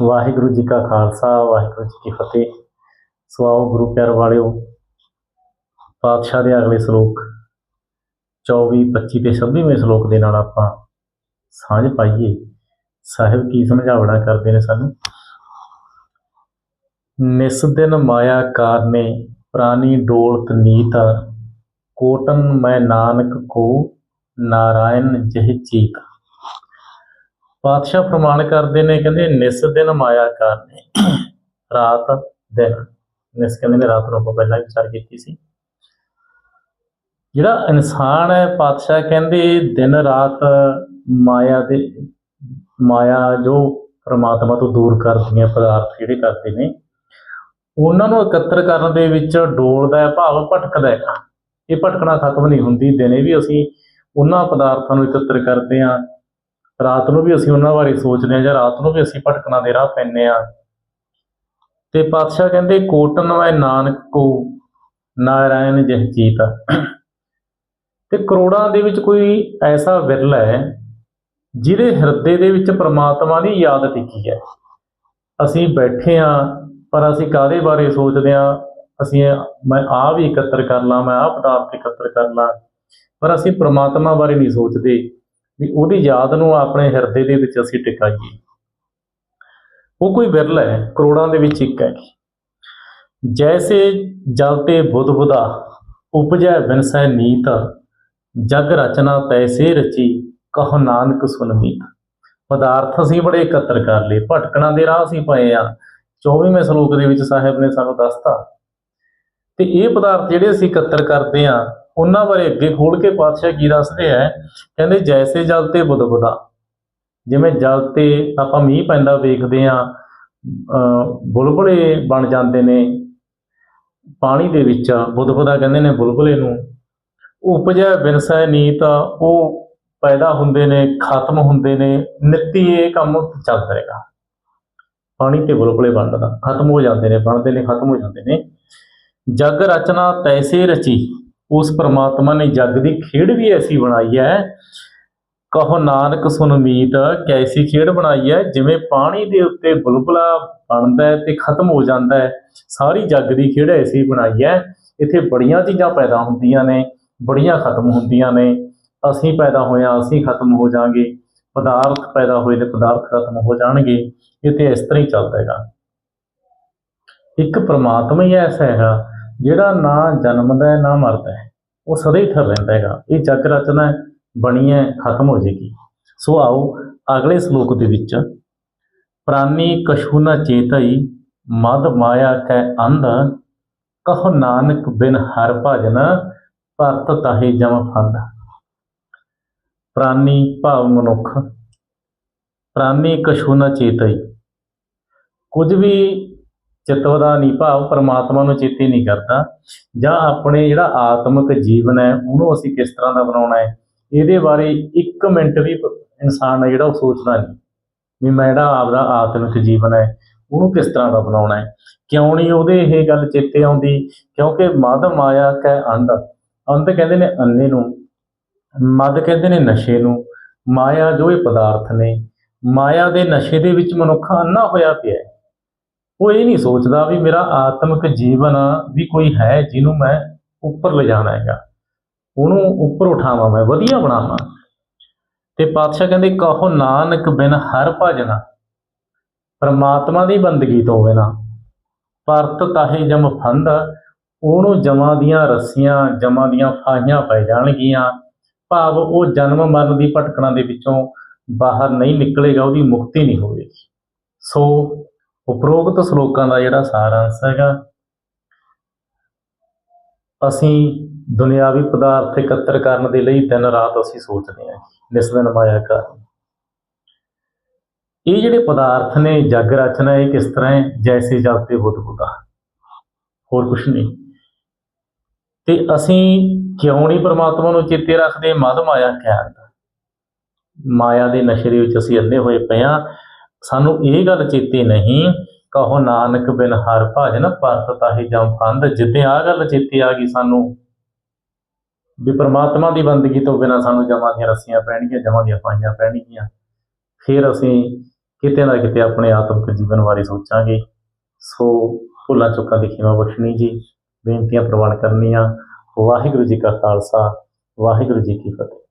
ਵਾਹਿਗੁਰੂ ਜੀ ਕਾ ਖਾਲਸਾ, ਵਾਹਿਗੁਰੂ ਜੀ ਕੀ ਫਤਿਹ। ਸੋ ਆਓ ਗੁਰੂ ਪਿਆਰ ਵਾਲਿਓ, ਪਾਤਸ਼ਾਹ ਦੇ ਅਗਲੇ ਸ਼ਲੋਕ 24 25 ਤੇ 26ਵੇਂ ਸ਼ਲੋਕ ਦੇ ਨਾਲ ਆਪਾਂ ਸਾਂਝ ਪਾਈਏ। ਸਾਹਿਬ ਕੀ ਸਮਝਾਵਣਾ ਕਰਦੇ ਨੇ ਸਾਨੂੰ? ਨਿਸ ਦਿਨ ਮਾਇਆ ਕਾਰਨੇ ਪ੍ਰਾਨੀ ਡੋਲਤ ਨੀਤ, ਕੋਟਨ ਮੈਂ ਨਾਨਕ ਕੋ ਨਾਰਾਇਣ ਜਹ ਚੀਤ। ਪਾਤਸ਼ਾਹ ਪ੍ਰਮਾਣ ਕਰਦੇ ਨੇ, ਕਹਿੰਦੇ ਨਿਸ ਦਿਨ ਮਾਇਆ ਕਰਨੇ, ਰਾਤ ਦਿਨ। ਨਿਸ ਕਹਿੰਦੇ ਨੇ, ਰਾਤ ਨੂੰ ਆਪਾਂ ਪਹਿਲਾਂ ਵਿਚਾਰ ਕੀਤੀ ਸੀ। ਜਿਹੜਾ ਇਨਸਾਨ ਹੈ, ਪਾਤਸ਼ਾਹ ਕਹਿੰਦੇ ਦਿਨ ਰਾਤ ਮਾਇਆ ਦੇ, ਮਾਇਆ ਜੋ ਪਰਮਾਤਮਾ ਤੋਂ ਦੂਰ ਕਰਦੀਆਂ ਪਦਾਰਥ ਜਿਹੜੇ ਕਰਦੇ ਨੇ, ਉਹਨਾਂ ਨੂੰ ਇਕੱਤਰ ਕਰਨ ਦੇ ਵਿੱਚ ਡੋਲਦਾ ਹੈ ਭਾਵ ਭਟਕਦਾ ਹੈ। ਇਹ ਭਟਕਣਾ ਖਤਮ ਨਹੀਂ ਹੁੰਦੀ, ਦਿਨੇ ਵੀ ਅਸੀਂ ਉਹਨਾਂ ਪਦਾਰਥਾਂ ਨੂੰ ਇਕੱਤਰ ਕਰਦੇ ਹਾਂ ਰਾਤ ਨੂੰ ਵੀ ਅਸੀਂ ਉਹਨਾਂ ਬਾਰੇ ਸੋਚਦੇ ਹਾਂ ਜਾਂ ਰਾਤ ਨੂੰ ਵੀ ਅਸੀਂ ਭਟਕਣਾ ਦੇ ਰਾਹ ਪੈਂਦੇ ਹਾਂ। ਤੇ ਪਾਤਸ਼ਾਹ ਕਹਿੰਦੇ, ਕੋਟਨ ਵੈ ਨਾਨਕ ਕੋ ਨਾਰਾਇਣ ਜਹ ਜੀਤ। ਤੇ ਕਰੋੜਾਂ ਦੇ ਵਿੱਚ ਕੋਈ ਐਸਾ ਵਿਰਲਾ ਹੈ, ਜਿਹਦੇ ਹਿਰਦੇ ਦੇ ਵਿੱਚ ਪ੍ਰਮਾਤਮਾ ਦੀ ਯਾਦ ਟਿਕੀ ਹੈ। ਅਸੀਂ ਬੈਠੇ ਹਾਂ, ਪਰ ਅਸੀਂ ਕਾਦੇ ਬਾਰੇ ਸੋਚਦੇ ਹਾਂ? ਅਸੀਂ ਮੈਂ ਆ ਵੀ ਇਕੱਤਰ ਕਰ ਲਾਂ, ਮੈਂ ਆ ਪਦਾਰਥ ਇਕੱਤਰ ਕਰ ਲਾਂ, ਪਰ ਅਸੀਂ ਪ੍ਰਮਾਤਮਾ ਬਾਰੇ ਨਹੀਂ ਸੋਚਦੇ। ਵੀ ਉਹਦੀ ਯਾਦ ਨੂੰ ਆਪਣੇ ਹਿਰਦੇ ਦੇ ਵਿੱਚ ਅਸੀਂ ਟਿਕਾਈਏ। ਉਹ ਕੋਈ ਵਿਰਲਾ ਹੈ, ਕਰੋੜਾਂ ਦੇ ਵਿੱਚ ਇੱਕ ਹੈ ਜੈਸੇ ਜਲ ਤੇ ਬੁੱਧ ਬੁਦਾ ਉਪਜੈ ਬਿਨਸੈ ਨੀਤ, ਜਗ ਰਚਨਾ ਤੈਸੇ ਰਚੀ, ਕਹ ਨਾਨਕ ਸੁਨਮੀਤ ਪਦਾਰਥ ਅਸੀਂ ਬੜੇ ਇਕੱਤਰ ਕਰ ਲਏ, ਭਟਕਣਾ ਦੇ ਰਾਹ ਅਸੀਂ ਪਏ ਆ। 24ਵੇਂ ਸ਼ਲੋਕ ਦੇ ਵਿੱਚ ਸਾਹਿਬ ਨੇ ਸਾਨੂੰ ਦੱਸਤਾ, ਤੇ ਇਹ ਪਦਾਰਥ ਜਿਹੜੇ ਅਸੀਂ ਇਕੱਤਰ ਕਰਦੇ ਆ ਉਹਨਾਂ ਬਾਰੇ ਅੱਗੇ ਖੋਲ ਕੇ ਪਾਤਸ਼ਾਹ ਕੀ ਦੱਸਦੇ ਆ? ਕਹਿੰਦੇ, ਜੈਸੇ ਜਲ ਤੇ ਬੁੱਧ ਬੁਦਾ ਜਿਵੇਂ ਜਲ ਤੇ ਆਪਾਂ ਮੀਂਹ ਪੈਂਦਾ ਵੇਖਦੇ ਆ ਬੁਲਬੁਲੇ ਬਣ ਜਾਂਦੇ ਨੇ। ਪਾਣੀ ਦੇ ਵਿੱਚ ਬੁੱਧ ਬੁਦਾ ਕਹਿੰਦੇ ਨੇ ਬੁਲਬੁਲੇ ਨੂੰ। ਉਪਜੈ ਬਿਨਸੈ ਨੀਤ, ਉਹ ਪੈਦਾ ਹੁੰਦੇ ਨੇ, ਖਤਮ ਹੁੰਦੇ ਨੇ, ਨਿੱਤੀ ਇਹ ਕੰਮ ਚੱਲਦਾ ਰਹੇਗਾ ਪਾਣੀ ਤੇ ਬੁਲਬੁਲੇ ਬਣਦਾ, ਖਤਮ ਹੋ ਜਾਂਦੇ ਨੇ, ਬਣਦੇ ਨੇ, ਖਤਮ ਹੋ ਜਾਂਦੇ ਨੇ। ਜਗ ਰਚਨਾ ਤੈਸੇ ਰਚੀ। ਉਸ ਪ੍ਰਮਾਤਮਾ ਨੇ ਜਗ ਦੀ ਖੇਡ ਵੀ ਐਸੀ ਬਣਾਈ ਹੈ। ਕਹੋ ਨਾਨਕ ਸੁਨ ਮੀਤ, ਕੈਸੀ ਖੇਡ ਬਣਾਈ ਹੈ, ਜਿਵੇਂ ਪਾਣੀ ਦੇ ਉੱਤੇ ਬੁਲਬੁਲਾ ਬਣਦਾ ਹੈ ਤੇ ਖਤਮ ਹੋ ਜਾਂਦਾ ਹੈ। ਸਾਰੀ ਜਗ ਦੀ ਖੇਡ ਐਸੀ ਬਣਾਈ ਹੈ। ਇੱਥੇ ਬੜੀਆਂ ਚੀਜ਼ਾਂ ਪੈਦਾ ਹੁੰਦੀਆਂ ਨੇ, ਬੜੀਆਂ ਖਤਮ ਹੁੰਦੀਆਂ ਨੇ। ਅਸੀਂ ਪੈਦਾ ਹੋਇਆ, ਅਸੀਂ ਖਤਮ ਹੋ ਜਾਾਂਗੇ। ਪਦਾਰਥ ਪੈਦਾ ਹੋਏ ਤੇ ਪਦਾਰਥ ਖਤਮ ਹੋ ਜਾਣਗੇ। ਇੱਥੇ ਇਸ ਤਰ੍ਹਾਂ ਹੀ ਚੱਲਦਾ ਹੈਗਾ। ਇੱਕ ਪ੍ਰਮਾਤਮਾ ਹੀ ਐਸਾ ਹੈਗਾ ਜਿਹੜਾ ਨਾ ਜਨਮਦਾ ਹੈ ਨਾ ਮਰਦਾ ਹੈ ਉਹ ਸਦਾ ਹੀ ਠਰ ਰਹਿੰਦਾ ਹੈਗਾ। ਇਹ ਜਗ ਰਚਨਾ ਹੈ, ਬਣੀ ਹੈ ਖਤਮ ਹੋ ਜੇਗੀ ਸੋ ਆਓ ਅਗਲੇ ਸ਼ਲੋਕ ਦੇ ਵਿੱਚ ਪ੍ਰਾਨੀ ਕਛੂ ਨਾ ਚੇਤਈ ਮਦ ਮਾਇਆ ਕੈ ਅੰਧ ਕਹੋ ਨਾਨਕ ਬਿਨ ਹਰ ਭਜਨ ਭਰਤ ਤਾਹੇ ਜਮ ਫੰਦ ਪ੍ਰਾਨੀ ਭਾਵ ਮਨੁੱਖ ਪ੍ਰਾਨੀ ਕਛੂ ਨਾ ਚੇਤਈ। ਕੁਝ ਵੀ ਚਿਤਵਦਾ ਨਹੀਂ ਭਾਵ, ਪਰਮਾਤਮਾ ਨੂੰ ਚੇਤੇ ਨਹੀਂ ਕਰਦਾ। ਜਾਂ ਆਪਣੇ ਜਿਹੜਾ ਆਤਮਿਕ ਜੀਵਨ ਹੈ, ਉਹਨੂੰ ਅਸੀਂ ਕਿਸ ਤਰ੍ਹਾਂ ਦਾ ਬਣਾਉਣਾ ਹੈ, ਇਹਦੇ ਬਾਰੇ 1 ਮਿੰਟ ਵੀ ਇਨਸਾਨ ਹੈ ਜਿਹੜਾ ਉਹ ਸੋਚਦਾ ਨਹੀਂ ਵੀ ਮੈਂ ਜਿਹੜਾ ਆਪਦਾ ਆਤਮਿਕ ਜੀਵਨ ਹੈ, ਉਹਨੂੰ ਕਿਸ ਤਰ੍ਹਾਂ ਦਾ ਬਣਾਉਣਾ ਹੈ? ਕਿਉਂ ਨਹੀਂ ਉਹਦੇ ਇਹ ਗੱਲ ਚੇਤੇ ਆਉਂਦੀ? ਕਿਉਂਕਿ ਮਦ ਮਾਇਆ ਕੈ ਅੰਧ। ਅੰਧ ਕਹਿੰਦੇ ਨੇ ਅੰਨੇ ਨੂੰ, ਮਦ ਕਹਿੰਦੇ ਨੇ ਨਸ਼ੇ ਨੂੰ। ਮਾਇਆ ਜੋ ਇਹ ਪਦਾਰਥ ਨੇ, ਮਾਇਆ ਦੇ ਨਸ਼ੇ ਦੇ ਵਿੱਚ ਮਨੁੱਖ ਅੰਨਾ ਹੋਇਆ ਪਿਆ ਹੈ। ਉਹ ਇਹ ਨਹੀਂ ਸੋਚਦਾ ਵੀ ਮੇਰਾ ਆਤਮਿਕ ਜੀਵਨ ਵੀ ਕੋਈ ਹੈ ਜਿਹਨੂੰ ਮੈਂ ਉੱਪਰ ਲਿਜਾਣਾ ਹੈਗਾ। ਉਹਨੂੰ ਉੱਪਰ ਉਠਾਵਾਂ ਮੈਂ, ਵਧੀਆ ਬਣਾਵਾਂ। ਤੇ ਪਾਤਸ਼ਾਹ ਕਹਿੰਦੇ, ਕਹੋ ਨਾਨਕ ਬਿਨ ਹਰ ਭਜਨਾ ਪਰਮਾਤਮਾ ਦੀ ਬੰਦਗੀ ਤੋਂ ਬਿਨਾ। ਪਰਤ ਤਾਹੇ ਜਮ ਫੰਦ, ਉਹਨੂੰ ਜਮਾਂ ਦੀਆਂ ਰੱਸੀਆਂ, ਜਮਾਂ ਦੀਆਂ ਫਾਹੀਆਂ ਪੈ ਜਾਣਗੀਆਂ। ਭਾਵ ਉਹ ਜਨਮ ਮਰਨ ਦੀ ਭਟਕਣਾ ਦੇ ਵਿੱਚੋਂ ਬਾਹਰ ਨਹੀਂ ਨਿਕਲੇਗਾ, ਉਹਦੀ ਮੁਕਤੀ ਨਹੀਂ ਹੋਵੇਗੀ। ਸੋ ਉਪਰੋਕਤ ਸ਼ਲੋਕਾਂ ਦਾ ਜਿਹੜਾ ਸਾਰ ਸਾਰਾਂਸ਼ ਹੈਗਾ, ਅਸੀਂ ਦੁਨਿਆਵੀ ਪਦਾਰਥ ਇਕੱਤਰ ਕਰਨ ਦੇ ਲਈ ਦਿਨ ਰਾਤ ਅਸੀਂ ਸੋਚਦੇ ਹਾਂ ਨਿਸਦਨ ਮਾਇਆ ਕਾਰਨ। ਇਹ ਜਿਹੜੇ ਪਦਾਰਥ ਨੇ, ਜਗ ਰਚਨਾ, ਇਹ ਕਿਸ ਤਰ੍ਹਾਂ ਹੈ? ਜੈਸੇ ਜਲ ਬੁੱਧ ਬੁੱਧਾ। ਹੋਰ ਕੁਛ ਨਹੀਂ। ਤੇ ਅਸੀਂ ਕਿਉਂ ਨਹੀਂ ਪ੍ਰਮਾਤਮਾ ਨੂੰ ਚੇਤੇ ਰੱਖਦੇ? ਮਦ ਮਾਇਆ ਕਹਿਣ ਦਾ। ਮਾਇਆ ਦੇ ਨਸ਼ੇ ਦੇ ਵਿੱਚ ਅਸੀਂ ਅੰਨੇ ਹੋਏ ਪਏ ਹਾਂ। ਸਾਨੂੰ ਇਹ ਗੱਲ ਚੇਤੇ ਨਹੀਂ, ਕਹੋ ਨਾਨਕ ਬਿਨ ਹਰ ਭਜਨ ਪਰਤ ਤਾਹੀ ਜਮ ਫੰਦ ਜਿੱਤੇ ਆ ਗੱਲ ਚੇਤੇ ਆ ਗਈ ਸਾਨੂੰ, ਵੀ ਪ੍ਰਮਾਤਮਾ ਦੀ ਬੰਦਗੀ ਤੋਂ ਬਿਨਾ ਸਾਨੂੰ ਜਮਾਂ ਦੀਆਂ ਰੱਸੀਆਂ ਪੈਣਗੀਆਂ, ਜਮਾਂ ਦੀਆਂ ਪਾਈਆਂ ਪੈਣਗੀਆਂ। ਫਿਰ ਅਸੀਂ ਕਿਤੇ ਨਾ ਕਿਤੇ ਆਪਣੇ ਆਤਮਿਕ ਜੀਵਨ ਬਾਰੇ ਸੋਚਾਂਗੇ। ਸੋ ਭੁੱਲਾਂ ਚੁੱਕਾਂ ਦੀ ਖਿਮਾ ਬਖਸ਼ਣੀ ਜੀ, ਬੇਨਤੀਆਂ ਪ੍ਰਵਾਨ ਕਰਨੀਆਂ। ਵਾਹਿਗੁਰੂ ਜੀ ਕਾ ਖਾਲਸਾ, ਵਾਹਿਗੁਰੂ ਜੀ ਕੀ ਫਤਿਹ।